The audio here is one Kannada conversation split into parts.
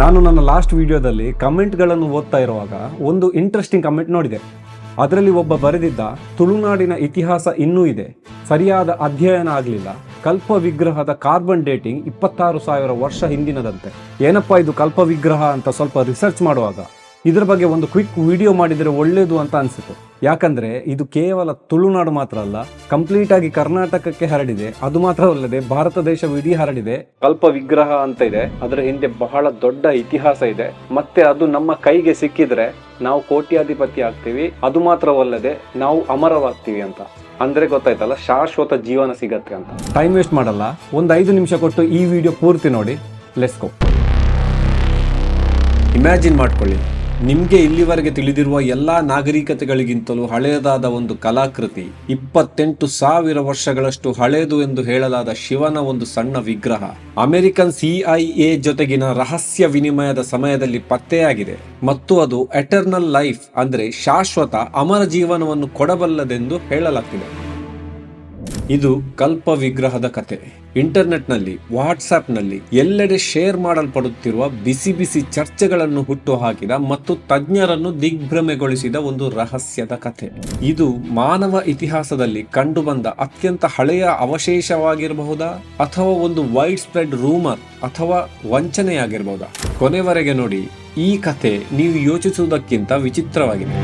ನಾನು ನನ್ನ ಲಾಸ್ಟ್ ವಿಡಿಯೋದಲ್ಲಿ ಕಮೆಂಟ್ಗಳನ್ನು ಓದ್ತಾ ಇರುವಾಗ ಒಂದು ಇಂಟ್ರೆಸ್ಟಿಂಗ್ ಕಮೆಂಟ್ ನೋಡಿದೆ. ಅದರಲ್ಲಿ ಒಬ್ಬ ಬರೆದಿದ್ದ, ತುಳುನಾಡಿನ ಇತಿಹಾಸ ಇನ್ನೂ ಇದೆ, ಸರಿಯಾದ ಅಧ್ಯಯನ ಆಗಲಿಲ್ಲ, ಕಲ್ಪ ವಿಗ್ರಹದ ಕಾರ್ಬನ್ ಡೇಟಿಂಗ್ ಇಪ್ಪತ್ತಾರು ಸಾವಿರ ವರ್ಷ ಹಿಂದಿನದಂತೆ. ಏನಪ್ಪ ಇದು ಕಲ್ಪ ವಿಗ್ರಹ ಅಂತ ಸ್ವಲ್ಪ ರಿಸರ್ಚ್ ಮಾಡುವಾಗ? ಇದ್ರ ಬಗ್ಗೆ ಒಂದು ಕ್ವಿಕ್ ವಿಡಿಯೋ ಮಾಡಿದರೆ ಒಳ್ಳೇದು ಅಂತ ಅನಿಸಿತು ಯಾಕಂದರೆ ಇದು ಕೇವಲ ತುಳುನಾಡು ಮಾತ್ರ ಅಲ್ಲ ಕಂಪ್ಲೀಟ್ ಆಗಿ ಕರ್ನಾಟಕಕ್ಕೆ ಹರಡಿದೆ. ಅದು ಮಾತ್ರವಲ್ಲದೆ ಭಾರತ ದೇಶವಿಡೀ ಹರಡಿದೆ. ಕಲ್ಪ ವಿಗ್ರಹ ಅಂತ ಇದೆ. ಅದರ ಹಿಂದೆ ಬಹಳ ದೊಡ್ಡ ಇತಿಹಾಸ ಇದೆ. ಮತ್ತೆ ಅದು ನಮ್ಮ ಕೈಗೆ ಸಿಕ್ಕಿದ್ರೆ ನಾವು ಕೋಟ್ಯಾಧಿಪತಿ ಆಗ್ತೀವಿ. ಅದು ಮಾತ್ರವಲ್ಲದೆ ನಾವು ಅಮರವಾಗ್ತೀವಿ ಅಂತ. ಅಂದ್ರೆ ಗೊತ್ತಾಯ್ತಲ್ಲ, ಶಾಶ್ವತ ಜೀವನ ಸಿಗತ್ತೆ ಅಂತ. ಟೈಮ್ ವೇಸ್ಟ್ ಮಾಡಲ್ಲ. ಒಂದು ಐದು ನಿಮಿಷ ಕೊಟ್ಟು ಈ ವಿಡಿಯೋ ಪೂರ್ತಿ ನೋಡಿ. ಲೆಸ್ಕೋ ಇಮ್ಯಾಜಿನ್ ಮಾಡ್ಕೊಳ್ಳಿ. ನಿಮಗೆ ಇಲ್ಲಿವರೆಗೆ ತಿಳಿದಿರುವ ಎಲ್ಲಾ ನಾಗರಿಕತೆಗಳಿಗಿಂತಲೂ ಹಳೆಯದಾದ ಒಂದು ಕಲಾಕೃತಿ, ಇಪ್ಪತ್ತೆಂಟು ಸಾವಿರ ವರ್ಷಗಳಷ್ಟು ಹಳೆಯದು ಎಂದು ಹೇಳಲಾದ ಶಿವನ ಒಂದು ಸಣ್ಣ ವಿಗ್ರಹ, ಅಮೆರಿಕನ್ ಸಿಐಎ ಜೊತೆಗಿನ ರಹಸ್ಯ ವಿನಿಮಯದ ಸಮಯದಲ್ಲಿ ಪತ್ತೆಯಾಗಿದೆ. ಮತ್ತು ಅದು ಎಟರ್ನಲ್ ಲೈಫ್, ಅಂದರೆ ಶಾಶ್ವತ ಅಮರ ಜೀವನವನ್ನು ಕೊಡಬಲ್ಲದೆಂದು ಹೇಳಲಾಗ್ತಿದೆ. ಇದು ಕಲ್ಪ ವಿಗ್ರಹದ ಕತೆ. ಇಂಟರ್ನೆಟ್ನಲ್ಲಿ, ವಾಟ್ಸಾಪ್ನಲ್ಲಿ ಎಲ್ಲೆಡೆ ಶೇರ್ ಮಾಡಲ್ಪಡುತ್ತಿರುವ ಬಿಸಿ ಬಿಸಿ ಚರ್ಚೆಗಳನ್ನು ಹುಟ್ಟುಹಾಕಿದ ಮತ್ತು ತಜ್ಞರನ್ನು ದಿಗ್ಭ್ರಮೆಗೊಳಿಸಿದ ಒಂದು ರಹಸ್ಯದ ಕಥೆ ಇದು ಮಾನವ ಇತಿಹಾಸದಲ್ಲಿ ಕಂಡುಬಂದ ಅತ್ಯಂತ ಹಳೆಯ ಅವಶೇಷವಾಗಿರಬಹುದಾ? ಅಥವಾ ಒಂದು ವೈಡ್ ಸ್ಪ್ರೆಡ್ ರೂಮರ್ ಅಥವಾ ವಂಚನೆಯಾಗಿರಬಹುದಾ? ಕೊನೆವರೆಗೆ ನೋಡಿ, ಈ ಕತೆ ನೀವು ಯೋಚಿಸುವುದಕ್ಕಿಂತ ವಿಚಿತ್ರವಾಗಿದೆ.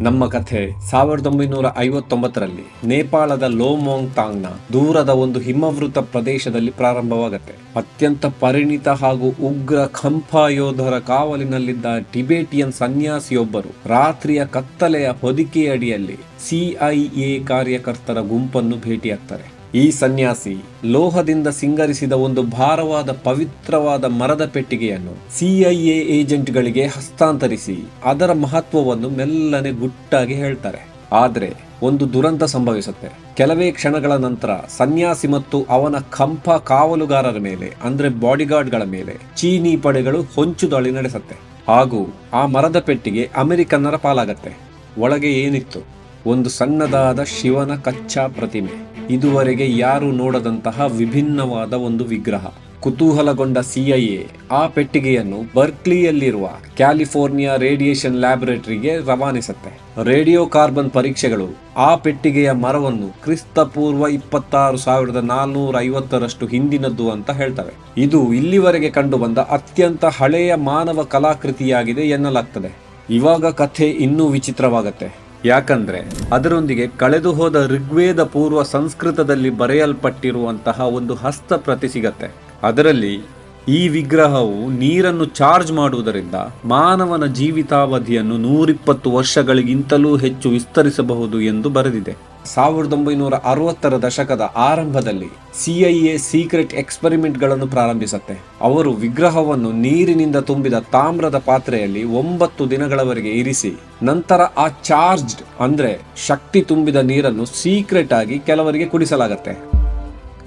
ನಮ್ಮ ಕಥೆ ಸಾವಿರದ ಒಂಬೈನೂರ ಐವತ್ತೊಂಬತ್ತರಲ್ಲಿ ನೇಪಾಳದ ಲೋಮೋಂಗ್ ತಾಂಗ್ನ ದೂರದ ಒಂದು ಹಿಮವೃತ ಪ್ರದೇಶದಲ್ಲಿ ಪ್ರಾರಂಭವಾಗುತ್ತೆ. ಅತ್ಯಂತ ಪರಿಣಿತ ಹಾಗೂ ಉಗ್ರ ಖಂಪ ಯೋಧರ ಕಾವಲಿನಲ್ಲಿದ್ದ ಟಿಬೇಟಿಯನ್ ಸನ್ಯಾಸಿಯೊಬ್ಬರು ರಾತ್ರಿಯ ಕತ್ತಲೆಯ ಹೊದಿಕೆಯಡಿಯಲ್ಲಿ ಸಿಐಎ ಕಾರ್ಯಕರ್ತರ ಗುಂಪನ್ನು ಭೇಟಿಯಾಗ್ತಾರೆ. ಈ ಸನ್ಯಾಸಿ ಲೋಹದಿಂದ ಸಿಂಗರಿಸಿದ ಒಂದು ಭಾರವಾದ ಪವಿತ್ರವಾದ ಮರದ ಪೆಟ್ಟಿಗೆಯನ್ನು ಸಿಐಎ ಏಜೆಂಟ್ಗಳಿಗೆ ಹಸ್ತಾಂತರಿಸಿ ಅದರ ಮಹತ್ವವನ್ನು ಮೆಲ್ಲನೆ ಗುಟ್ಟಾಗಿ ಹೇಳ್ತಾರೆ. ಆದರೆ ಒಂದು ದುರಂತ ಸಂಭವಿಸುತ್ತೆ. ಕೆಲವೇ ಕ್ಷಣಗಳ ನಂತರ ಸನ್ಯಾಸಿ ಮತ್ತು ಅವನ ಕಂಪ ಕಾವಲುಗಾರರ ಮೇಲೆ, ಅಂದ್ರೆ ಬಾಡಿಗಾರ್ಡ್ಗಳ ಮೇಲೆ ಚೀನಿ ಪಡೆಗಳು ಹೊಂಚು ದಾಳಿ ನಡೆಸುತ್ತೆ. ಹಾಗೂ ಆ ಮರದ ಪೆಟ್ಟಿಗೆ ಅಮೆರಿಕನ್ನರ ಪಾಲಾಗತ್ತೆ. ಒಳಗೆ ಏನಿತ್ತು? ಒಂದು ಸಣ್ಣದಾದ ಶಿವನ ಕಚ್ಚಾ ಪ್ರತಿಮೆ. ಇದುವರೆಗೆ ಯಾರು ನೋಡದಂತಹ ವಿಭಿನ್ನವಾದ ಒಂದು ವಿಗ್ರಹ. ಕುತೂಹಲಗೊಂಡ ಸಿಐಎ ಆ ಪೆಟ್ಟಿಗೆಯನ್ನು ಬರ್ಕ್ಲಿಯಲ್ಲಿರುವ ಕ್ಯಾಲಿಫೋರ್ನಿಯಾ ರೇಡಿಯೇಷನ್ ಲ್ಯಾಬೊರೇಟರಿಗೆ ರವಾನಿಸುತ್ತೆ. ರೇಡಿಯೋ ಕಾರ್ಬನ್ ಪರೀಕ್ಷೆಗಳು ಆ ಪೆಟ್ಟಿಗೆಯ ಮರವನ್ನು ಕ್ರಿಸ್ತ ಪೂರ್ವ ಇಪ್ಪತ್ತಾರು ಸಾವಿರದ ನಾಲ್ನೂರ ಐವತ್ತರಷ್ಟು ಹಿಂದಿನದ್ದು ಅಂತ ಹೇಳ್ತವೆ. ಇದು ಇಲ್ಲಿವರೆಗೆ ಕಂಡುಬಂದ ಅತ್ಯಂತ ಹಳೆಯ ಮಾನವ ಕಲಾಕೃತಿಯಾಗಿದೆ ಎನ್ನಲಾಗ್ತದೆ. ಇವಾಗ ಕಥೆ ಇನ್ನೂ ವಿಚಿತ್ರವಾಗತ್ತೆ. ಯಾಕಂದ್ರೆ ಅದರೊಂದಿಗೆ ಕಳೆದು ಹೋದ ಋಗ್ವೇದ ಪೂರ್ವ ಸಂಸ್ಕೃತದಲ್ಲಿ ಬರೆಯಲ್ಪಟ್ಟಿರುವಂತಹ ಒಂದು ಹಸ್ತಪ್ರತಿ ಸಿಗತ್ತೆ. ಅದರಲ್ಲಿ ಈ ವಿಗ್ರಹವು ನೀರನ್ನು ಚಾರ್ಜ್ ಮಾಡುವುದರಿಂದ ಮಾನವನ ಜೀವಿತಾವಧಿಯನ್ನು ನೂರಿಪ್ಪತ್ತು ವರ್ಷಗಳಿಗಿಂತಲೂ ಹೆಚ್ಚು ವಿಸ್ತರಿಸಬಹುದು ಎಂದು ಬರೆದಿದೆ. ಸಾವಿರದ ಒಂಬೈನೂರ ಅರವತ್ತರ ದಶಕದ ಆರಂಭದಲ್ಲಿ ಸಿಐಎ ಸೀಕ್ರೆಟ್ ಎಕ್ಸ್ಪೆರಿಮೆಂಟ್ಗಳನ್ನು ಪ್ರಾರಂಭಿಸುತ್ತೆ. ಅವರು ವಿಗ್ರಹವನ್ನು ನೀರಿನಿಂದ ತುಂಬಿದ ತಾಮ್ರದ ಪಾತ್ರೆಯಲ್ಲಿ ಒಂಬತ್ತು ದಿನಗಳವರೆಗೆ ಇರಿಸಿ, ನಂತರ ಆ ಚಾರ್ಜ್ಡ್ ಅಂದ್ರೆ ಶಕ್ತಿ ತುಂಬಿದ ನೀರನ್ನು ಸೀಕ್ರೆಟ್ ಆಗಿ ಕೆಲವರಿಗೆ ಕುಡಿಸಲಾಗತ್ತೆ.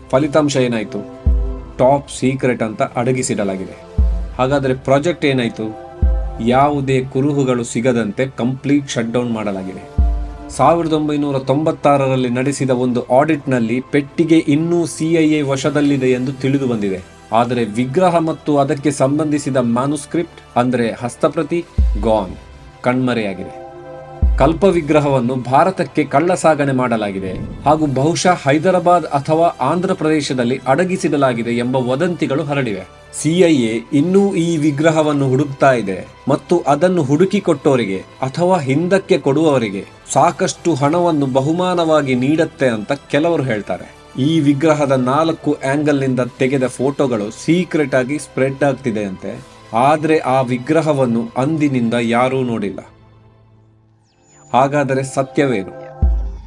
ಫಲಿತಾಂಶ ಏನಾಯ್ತು? ಟಾಪ್ ಸೀಕ್ರೆಟ್ ಅಂತ ಅಡಗಿಸಿಡಲಾಗಿದೆ. ಹಾಗಾದರೆ ಪ್ರಾಜೆಕ್ಟ್ ಏನಾಯ್ತು? ಯಾವುದೇ ಕುರುಹುಗಳು ಸಿಗದಂತೆ ಕಂಪ್ಲೀಟ್ ಶಟ್ ಡೌನ್ ಮಾಡಲಾಗಿದೆ. ಸಾವಿರದ ಒಂಬೈನೂರ ತೊಂಬತ್ತಾರರಲ್ಲಿ ನಡೆಸಿದ ಒಂದು ಆಡಿಟ್ನಲ್ಲಿ ಪೆಟ್ಟಿಗೆ ಇನ್ನೂ ಸಿಐಎ ವಶದಲ್ಲಿದೆ ಎಂದು ತಿಳಿದು ಬಂದಿದೆ. ಆದರೆ ವಿಗ್ರಹ ಮತ್ತು ಅದಕ್ಕೆ ಸಂಬಂಧಿಸಿದ ಮ್ಯಾನುಸ್ಕ್ರಿಪ್ಟ್ ಅಂದರೆ ಹಸ್ತಪ್ರತಿ ಗಾನ್, ಕಣ್ಮರೆಯಾಗಿದೆ. ಕಲ್ಪ ವಿಗ್ರಹವನ್ನು ಭಾರತಕ್ಕೆ ಕಳ್ಳ ಸಾಗಣೆ ಮಾಡಲಾಗಿದೆ ಹಾಗೂ ಬಹುಶಃ ಹೈದರಾಬಾದ್ ಅಥವಾ ಆಂಧ್ರ ಪ್ರದೇಶದಲ್ಲಿ ಅಡಗಿಸಿಡಲಾಗಿದೆ ಎಂಬ ವದಂತಿಗಳು ಹರಡಿವೆ. ಸಿಐಎ ಇನ್ನೂ ಈ ವಿಗ್ರಹವನ್ನು ಹುಡುಕ್ತಾ ಇದೆ ಮತ್ತು ಅದನ್ನು ಹುಡುಕಿಕೊಟ್ಟವರಿಗೆ ಅಥವಾ ಹಿಂದಕ್ಕೆ ಕೊಡುವವರಿಗೆ ಸಾಕಷ್ಟು ಹಣವನ್ನು ಬಹುಮಾನವಾಗಿ ನೀಡತ್ತೆ ಅಂತ ಕೆಲವರು ಹೇಳ್ತಾರೆ. ಈ ವಿಗ್ರಹದ ನಾಲ್ಕು ಆಂಗಲ್ನಿಂದ ತೆಗೆದ ಫೋಟೋಗಳು ಸೀಕ್ರೆಟ್ ಆಗಿ ಸ್ಪ್ರೆಡ್ ಆಗ್ತಿದೆಯಂತೆ ಆದರೆ ಆ ವಿಗ್ರಹವನ್ನು ಅಂದಿನಿಂದ ಯಾರೂ ನೋಡಿಲ್ಲ. ಹಾಗಾದರೆ ಸತ್ಯವೇನು?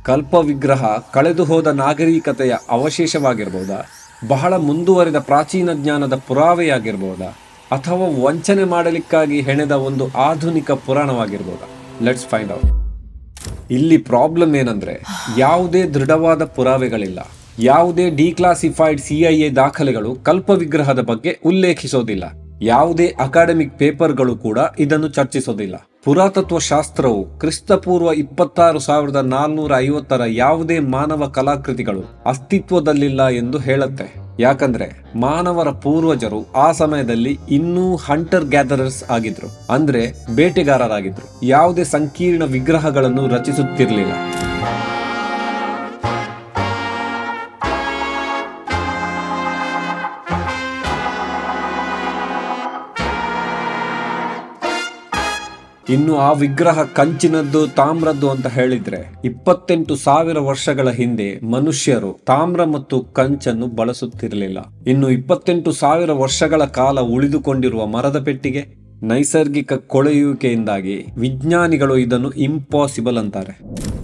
ಕಲ್ಪ ವಿಗ್ರಹ ಕಳೆದು ಹೋದ ನಾಗರಿಕತೆಯ ಅವಶೇಷವಾಗಿರ್ಬೋದಾ? ಬಹಳ ಮುಂದುವರಿದ ಪ್ರಾಚೀನ ಜ್ಞಾನದ ಪುರಾವೆಯಾಗಿರ್ಬೋದಾ? ಅಥವಾ ವಂಚನೆ ಮಾಡಲಿಕ್ಕಾಗಿ ಹೆಣೆದ ಒಂದು ಆಧುನಿಕ ಪುರಾಣವಾಗಿರ್ಬೋದಾ? ಲೆಟ್ಸ್ ಫೈಂಡ್ ಔಟ್ ಇಲ್ಲಿ ಪ್ರಾಬ್ಲಮ್ ಏನಂದ್ರೆ, ಯಾವುದೇ ದೃಢವಾದ ಪುರಾವೆಗಳಿಲ್ಲ. ಯಾವುದೇ ಡಿಕ್ಲಾಸಿಫೈಡ್ ಸಿಐಎ ದಾಖಲೆಗಳು ಕಲ್ಪ ವಿಗ್ರಹದ ಬಗ್ಗೆ ಉಲ್ಲೇಖಿಸೋದಿಲ್ಲ. ಯಾವುದೇ ಅಕಾಡೆಮಿಕ್ ಪೇಪರ್ಗಳು ಕೂಡ ಇದನ್ನು ಚರ್ಚಿಸೋದಿಲ್ಲ. ಪುರಾತತ್ವ ಶಾಸ್ತ್ರವು ಕ್ರಿಸ್ತಪೂರ್ವ ಇಪ್ಪತ್ತಾರು ಸಾವಿರದ ನಾಲ್ನೂರ ಐವತ್ತರ ಯಾವುದೇ ಮಾನವ ಕಲಾಕೃತಿಗಳು ಅಸ್ತಿತ್ವದಲ್ಲಿಲ್ಲ ಎಂದು ಹೇಳುತ್ತೆ. ಯಾಕಂದ್ರೆ ಮಾನವರ ಪೂರ್ವಜರು ಆ ಸಮಯದಲ್ಲಿ ಇನ್ನೂ ಹಂಟರ್ ಗ್ಯಾದರರ್ಸ್ ಆಗಿದ್ರು. ಅಂದ್ರೆ ಬೇಟೆಗಾರರಾಗಿದ್ರು. ಯಾವುದೇ ಸಂಕೀರ್ಣ ವಿಗ್ರಹಗಳನ್ನು ರಚಿಸುತ್ತಿರಲಿಲ್ಲ. ಇನ್ನು ಆ ವಿಗ್ರಹ ಕಂಚಿನದ್ದು, ತಾಮ್ರದ್ದು ಅಂತ ಹೇಳಿದ್ರೆ ಇಪ್ಪತ್ತೆಂಟು ಸಾವಿರ ವರ್ಷಗಳ ಹಿಂದೆ ಮನುಷ್ಯರು ತಾಮ್ರ ಮತ್ತು ಕಂಚನ್ನು ಬಳಸುತ್ತಿರಲಿಲ್ಲ. ಇನ್ನು ಇಪ್ಪತ್ತೆಂಟು ಸಾವಿರ ವರ್ಷಗಳ ಕಾಲ ಉಳಿದುಕೊಂಡಿರುವ ಮರದ ಪೆಟ್ಟಿಗೆ, ನೈಸರ್ಗಿಕ ಕೊಳೆಯುವಿಕೆಯಿಂದಾಗಿ ವಿಜ್ಞಾನಿಗಳು ಇದನ್ನು ಇಂಪಾಸಿಬಲ್ ಅಂತಾರೆ.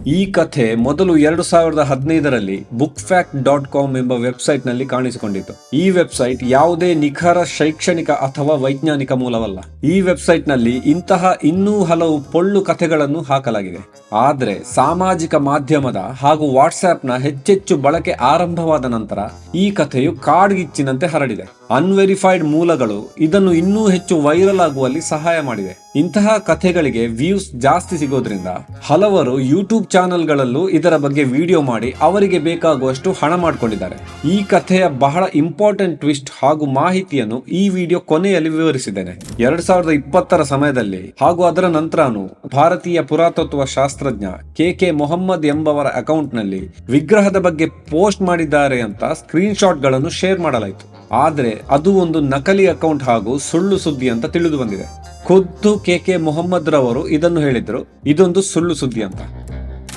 ಈ ಕಥೆ ಮೊದಲು ಎರಡು ಸಾವಿರದ ಹದಿನೈದರಲ್ಲಿ ಬುಕ್ ಫ್ಯಾಕ್ಟ್ ಡಾಟ್ ಕಾಮ್ ಎಂಬ ವೆಬ್ಸೈಟ್ನಲ್ಲಿ ಕಾಣಿಸಿಕೊಂಡಿತ್ತು. ಈ ವೆಬ್ಸೈಟ್ ಯಾವುದೇ ನಿಖರ ಶೈಕ್ಷಣಿಕ ಅಥವಾ ವೈಜ್ಞಾನಿಕ ಮೂಲವಲ್ಲ. ಈ ವೆಬ್ಸೈಟ್ನಲ್ಲಿ ಇಂತಹ ಇನ್ನೂ ಹಲವು ಪೊಳ್ಳು ಕಥೆಗಳನ್ನು ಹಾಕಲಾಗಿದೆ. ಆದರೆ ಸಾಮಾಜಿಕ ಮಾಧ್ಯಮದ ಹಾಗೂ ವಾಟ್ಸ್ಆಪ್ನ ಹೆಚ್ಚೆಚ್ಚು ಬಳಕೆ ಆರಂಭವಾದ ನಂತರ ಈ ಕಥೆಯು ಕಾಡ್ಗಿಚ್ಚಿನಂತೆ ಹರಡಿದೆ. ಅನ್ವೆರಿಫೈಡ್ ಮೂಲಗಳು ಇದನ್ನು ಇನ್ನೂ ಹೆಚ್ಚು ವೈರಲ್ ಆಗುವಲ್ಲಿ ಸಹಾಯ ಮಾಡಿದೆ ಇಂತಹ ಕಥೆಗಳಿಗೆ ವ್ಯೂಸ್ ಜಾಸ್ತಿ ಸಿಗೋದ್ರಿಂದ ಹಲವರು ಯೂಟ್ಯೂಬ್ ಚಾನೆಲ್ಗಳಲ್ಲೂ ಇದರ ಬಗ್ಗೆ ವಿಡಿಯೋ ಮಾಡಿ ಅವರಿಗೆ ಬೇಕಾಗುವಷ್ಟು ಹಣ ಮಾಡಿಕೊಂಡಿದ್ದಾರೆ. ಈ ಕಥೆಯ ಬಹಳ ಇಂಪಾರ್ಟೆಂಟ್ ಟ್ವಿಸ್ಟ್ ಹಾಗೂ ಮಾಹಿತಿಯನ್ನು ಈ ವಿಡಿಯೋ ಕೊನೆಯಲ್ಲಿ ವಿವರಿಸಿದ್ದೇನೆ. ಎರಡ್ ಸಾವಿರದ ಇಪ್ಪತ್ತರ ಸಮಯದಲ್ಲಿ ಹಾಗೂ ಅದರ ನಂತರನು ಭಾರತೀಯ ಪುರಾತತ್ವ ಶಾಸ್ತ್ರಜ್ಞ ಕೆ ಕೆ ಮೊಹಮ್ಮದ್ ಎಂಬವರ ಅಕೌಂಟ್ನಲ್ಲಿ ವಿಗ್ರಹದ ಬಗ್ಗೆ ಪೋಸ್ಟ್ ಮಾಡಿದ್ದಾರೆ ಅಂತ ಸ್ಕ್ರೀನ್ ಶಾಟ್ಗಳನ್ನು ಶೇರ್ ಮಾಡಲಾಯಿತು. ಆದ್ರೆ ಅದು ಒಂದು ನಕಲಿ ಅಕೌಂಟ್ ಹಾಗೂ ಸುಳ್ಳು ಸುದ್ದಿ ಅಂತ ತಿಳಿದು ಬಂದಿದೆ. ಖುದ್ದು ಕೆ ಕೆ ಮೊಹಮ್ಮದ್ ರವರು ಇದನ್ನು ಹೇಳಿದ್ರು. ಇದೊಂದು ಸುಳ್ಳು ಸುದ್ದಿ ಅಂತ.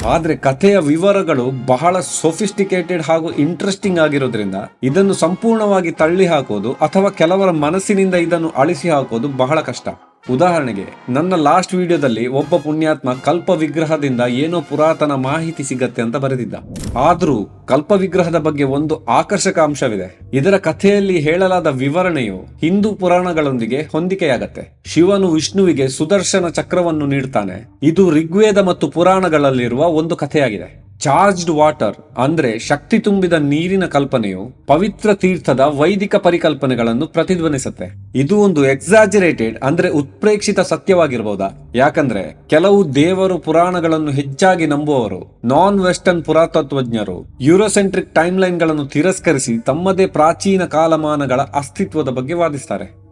ಆದ್ರೆ ಕಥೆಯ ವಿವರಗಳು ಬಹಳ ಸೊಫಿಸ್ಟಿಕೇಟೆಡ್ ಹಾಗೂ ಇಂಟ್ರೆಸ್ಟಿಂಗ್ ಆಗಿರೋದ್ರಿಂದ ಇದನ್ನು ಸಂಪೂರ್ಣವಾಗಿ ತಳ್ಳಿ ಹಾಕೋದು ಅಥವಾ ಕೆಲವರ ಮನಸ್ಸಿನಿಂದ ಇದನ್ನು ಅಳಿಸಿ ಹಾಕೋದು ಬಹಳ ಕಷ್ಟ. ಉದಾಹರಣೆಗೆ, ನನ್ನ ಲಾಸ್ಟ್ ವಿಡಿಯೋದಲ್ಲಿ ಒಬ್ಬ ಪುಣ್ಯಾತ್ಮ ಕಲ್ಪ ವಿಗ್ರಹದಿಂದ ಏನೋ ಪುರಾತನ ಮಾಹಿತಿ ಸಿಗತ್ತೆ ಅಂತ ಬರೆದಿದ್ದ. ಆದ್ರೂ ಕಲ್ಪ ವಿಗ್ರಹದ ಬಗ್ಗೆ ಒಂದು ಆಕರ್ಷಕ ಅಂಶವಿದೆ. ಇದರ ಕಥೆಯಲ್ಲಿ ಹೇಳಲಾದ ವಿವರಣೆಯು ಹಿಂದೂ ಪುರಾಣಗಳೊಂದಿಗೆ ಹೊಂದಿಕೆಯಾಗತ್ತೆ. ಶಿವನು ವಿಷ್ಣುವಿಗೆ ಸುದರ್ಶನ ಚಕ್ರವನ್ನು ನೀಡ್ತಾನೆ. ಇದು ಋಗ್ವೇದ ಮತ್ತು ಪುರಾಣಗಳಲ್ಲಿರುವ ಒಂದು ಕಥೆಯಾಗಿದೆ. ಚಾರ್ಜ್ಡ್ ವಾಟರ್, ಅಂದ್ರೆ ಶಕ್ತಿ ತುಂಬಿದ ನೀರಿನ ಕಲ್ಪನೆಯು ಪವಿತ್ರ ತೀರ್ಥದ ವೈದಿಕ ಪರಿಕಲ್ಪನೆಗಳನ್ನು ಪ್ರತಿಧ್ವನಿಸುತ್ತೆ. ಇದು ಒಂದು ಎಕ್ಸಾಜರೇಟೆಡ್ ಅಂದ್ರೆ ಉತ್ಪ್ರೇಕ್ಷಿತ ಸತ್ಯವಾಗಿರಬಹುದಾ ಯಾಕಂದ್ರೆ ಕೆಲವು ದೇವರು ಪುರಾಣಗಳನ್ನು ಹೆಚ್ಚಾಗಿ ನಂಬುವವರು ನಾನ್ ವೆಸ್ಟರ್ನ್ ಪುರಾತತ್ವಜ್ಞರು ಯುರೋಸೆಂಟ್ರಿಕ್ ಟೈಮ್ಗಳನ್ನು ತಿರಸ್ಕರಿಸಿ ತಮ್ಮದೇ ಪ್ರಾಚೀನ ಕಾಲಮಾನಗಳ ಅಸ್ತಿತ್ವದ ಬಗ್ಗೆ ವಾದಿಸ್ತಾರೆ.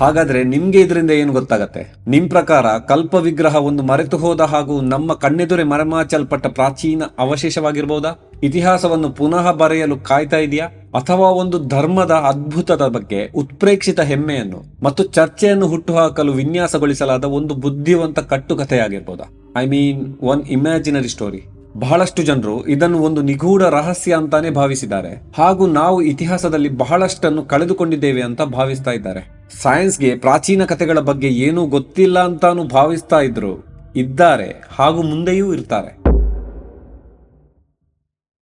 ಹಾಗಾದ್ರೆ ನಿಮ್ಗೆ ಇದರಿಂದ ಏನು ಗೊತ್ತಾಗತ್ತೆ? ನಿಮ್ ಪ್ರಕಾರ ಕಲ್ಪ ವಿಗ್ರಹ ಒಂದು ಮರೆತು ಹೋದ ಹಾಗೂ ನಮ್ಮ ಕಣ್ಣೆದುರೆ ಮರೆಮಾಚಲ್ಪಟ್ಟ ಪ್ರಾಚೀನ ಅವಶೇಷವಾಗಿರ್ಬೋದಾ? ಇತಿಹಾಸವನ್ನು ಪುನಃ ಬರೆಯಲು ಕಾಯ್ತಾ ಇದೆಯಾ? ಅಥವಾ ಒಂದು ಧರ್ಮದ ಅದ್ಭುತದ ಬಗ್ಗೆ ಉತ್ಪ್ರೇಕ್ಷಿತ ಹೆಮ್ಮೆಯನ್ನು ಮತ್ತು ಚರ್ಚೆಯನ್ನು ಹುಟ್ಟುಹಾಕಲು ವಿನ್ಯಾಸಗೊಳಿಸಲಾದ ಒಂದು ಬುದ್ಧಿವಂತ ಕಟ್ಟುಕಥೆಯಾಗಿರ್ಬೋದಾ? I mean one imaginary story ಬಹಳಷ್ಟು ಜನರು ಇದನ್ನು ಒಂದು ನಿಗೂಢ ರಹಸ್ಯ ಅಂತಾನೆ ಭಾವಿಸಿದ್ದಾರೆ. ಹಾಗೂ ನಾವು ಇತಿಹಾಸದಲ್ಲಿ ಬಹಳಷ್ಟನ್ನು ಕಳೆದುಕೊಂಡಿದ್ದೇವೆ ಅಂತ ಭಾವಿಸ್ತಾ ಇದ್ದಾರೆ. ಸೈನ್ಸ್ಗೆ ಪ್ರಾಚೀನ ಕಥೆಗಳ ಬಗ್ಗೆ ಏನೂ ಗೊತ್ತಿಲ್ಲ ಅಂತಾನು ಭಾವಿಸ್ತಾ ಇದ್ರು. ಇದ್ದಾರೆ ಹಾಗೂ ಮುಂದೆಯೂ ಇರ್ತಾರೆ.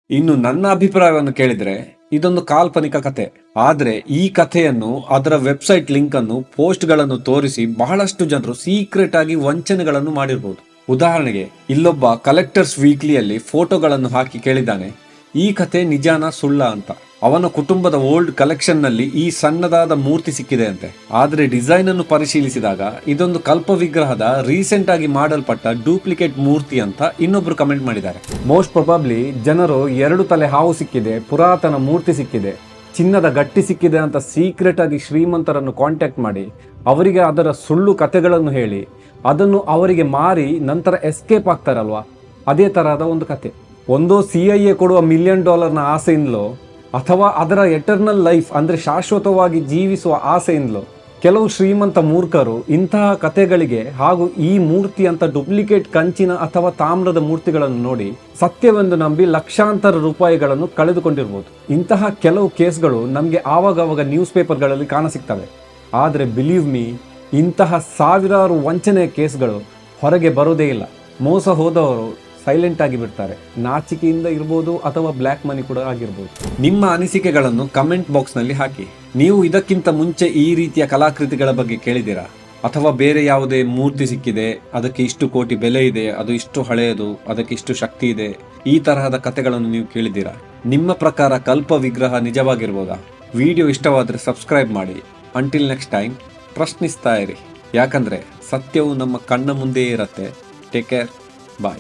ಇನ್ನು ನನ್ನ ಅಭಿಪ್ರಾಯವನ್ನು ಕೇಳಿದ್ರೆ ಇದೊಂದು ಕಾಲ್ಪನಿಕ ಕತೆ ಆದ್ರೆ ಈ ಕಥೆಯನ್ನು, ಅದರ ವೆಬ್ಸೈಟ್ ಲಿಂಕ್ ಅನ್ನು ಪೋಸ್ಟ್ಗಳನ್ನು ತೋರಿಸಿ ಬಹಳಷ್ಟು ಜನರು ಸೀಕ್ರೆಟ್ ಆಗಿ ವಂಚನೆಗಳನ್ನು ಮಾಡಿರಬಹುದು ಉದಾಹರಣೆಗೆ, ಇಲ್ಲೊಬ್ಬ ಕಲೆಕ್ಟರ್ಸ್ ವೀಕ್ಲಿಯಲ್ಲಿ ಫೋಟೋಗಳನ್ನು ಹಾಕಿ ಕೇಳಿದ್ದಾನೆ, ಈ ಕಥೆ ನಿಜಾನ ಸುಳ್ಳ ಅಂತ. ಅವನ ಕುಟುಂಬದ ಓಲ್ಡ್ ಕಲೆಕ್ಷನ್ನಲ್ಲಿ ಈ ಸಣ್ಣದಾದ ಮೂರ್ತಿ ಸಿಕ್ಕಿದೆ ಅಂತೆ. ಆದರೆ ಡಿಸೈನ್ ಅನ್ನು ಪರಿಶೀಲಿಸಿದಾಗ ಇದೊಂದು ಕಲ್ಪ ವಿಗ್ರಹದ ರೀಸೆಂಟ್ ಆಗಿ ಮಾಡಲ್ಪಟ್ಟ ಡೂಪ್ಲಿಕೇಟ್ ಮೂರ್ತಿ ಅಂತ ಇನ್ನೊಬ್ರು ಕಮೆಂಟ್ ಮಾಡಿದ್ದಾರೆ. ಮೋಸ್ಟ್ ಪ್ರೊಬಾಬ್ಲಿ ಜನರು ಎರಡು ತಲೆ ಹಾವು ಸಿಕ್ಕಿದೆ, ಪುರಾತನ ಮೂರ್ತಿ ಸಿಕ್ಕಿದೆ, ಚಿನ್ನದ ಗಟ್ಟಿ ಸಿಕ್ಕಿದೆ ಅಂತ ಸೀಕ್ರೆಟ್ ಆಗಿ ಶ್ರೀಮಂತರನ್ನು ಕಾಂಟ್ಯಾಕ್ಟ್ ಮಾಡಿ, ಅವರಿಗೆ ಅದರ ಸುಳ್ಳು ಕಥೆಗಳನ್ನು ಹೇಳಿ ಅದನ್ನು ಅವರಿಗೆ ಮಾರಿ ನಂತರ ಎಸ್ಕೇಪ್ ಆಗ್ತಾರಲ್ವಾ? ಅದೇ ತರಹದ ಒಂದು ಕತೆ. ಒಂದೋ ಸಿ ಐ ಎ ಕೊಡುವ ಮಿಲಿಯನ್ ಡಾಲರ್ನ ಆಸೆಯಿಂದಲೋ, ಅಥವಾ ಅದರ ಎಟರ್ನಲ್ ಲೈಫ್ ಅಂದರೆ ಶಾಶ್ವತವಾಗಿ ಜೀವಿಸುವ ಆಸೆಯಿಂದಲೋ, ಕೆಲವು ಶ್ರೀಮಂತ ಮೂರ್ಖರು ಇಂತಹ ಕತೆಗಳಿಗೆ ಹಾಗೂ ಈ ಮೂರ್ತಿ ಅಂತ ಡೂಪ್ಲಿಕೇಟ್ ಕಂಚಿನ ಅಥವಾ ತಾಮ್ರದ ಮೂರ್ತಿಗಳನ್ನು ನೋಡಿ ಸತ್ಯವೆಂದು ನಂಬಿ ಲಕ್ಷಾಂತರ ರೂಪಾಯಿಗಳನ್ನು ಕಳೆದುಕೊಂಡಿರ್ಬೋದು. ಇಂತಹ ಕೆಲವು ಕೇಸ್ಗಳು ನಮಗೆ ಆವಾಗವಾಗ ನ್ಯೂಸ್ ಪೇಪರ್ಗಳಲ್ಲಿ ಕಾಣಸಿಗ್ತವೆ ಆದರೆ ಬಿಲೀವ್ ಮೀ ಇಂತಹ ಸಾವಿರಾರು ವಂಚನೆ ಕೇಸ್ಗಳು ಹೊರಗೆ ಬರೋದೇ ಇಲ್ಲ. ಮೋಸ ಹೋದವರು ಸೈಲೆಂಟ್ ಆಗಿ ಬಿಡ್ತಾರೆ. ನಾಚಿಕೆಯಿಂದ ಇರ್ಬೋದು ಅಥವಾ ಬ್ಲ್ಯಾಕ್ ಮನಿ ಕೂಡ ಆಗಿರ್ಬೋದು. ನಿಮ್ಮ ಅನಿಸಿಕೆಗಳನ್ನು ಕಮೆಂಟ್ ಬಾಕ್ಸ್ನಲ್ಲಿ ಹಾಕಿ. ನೀವು ಇದಕ್ಕಿಂತ ಮುಂಚೆ ಈ ರೀತಿಯ ಕಲಾಕೃತಿಗಳ ಬಗ್ಗೆ ಕೇಳಿದ್ದೀರಾ? ಅಥವಾ ಬೇರೆ ಯಾವುದೇ ಮೂರ್ತಿ ಸಿಕ್ಕಿದೆ, ಅದಕ್ಕೆ ಇಷ್ಟು ಕೋಟಿ ಬೆಲೆ ಇದೆ, ಅದು ಇಷ್ಟು ಹಳೆಯದು, ಅದಕ್ಕೆ ಇಷ್ಟು ಶಕ್ತಿ ಇದೆ, ಈ ತರಹದ ಕಥೆಗಳನ್ನು ನೀವು ಕೇಳಿದ್ದೀರಾ? ನಿಮ್ಮ ಪ್ರಕಾರ ಕಲ್ಪ ವಿಗ್ರಹ ನಿಜವಾಗಿರ್ಬೋದಾ? ವಿಡಿಯೋ ಇಷ್ಟವಾದರೆ ಸಬ್ಸ್ಕ್ರೈಬ್ ಮಾಡಿ. ಅಂಟಿಲ್ ನೆಕ್ಸ್ಟ್ ಟೈಮ್ ಪ್ರಶ್ನಿಸ್ತಾ ಇರಿ. ಯಾಕಂದರೆ ಸತ್ಯವು ನಮ್ಮ ಕಣ್ಣ ಮುಂದೆಯೇ ಇರತ್ತೆ. Take care bye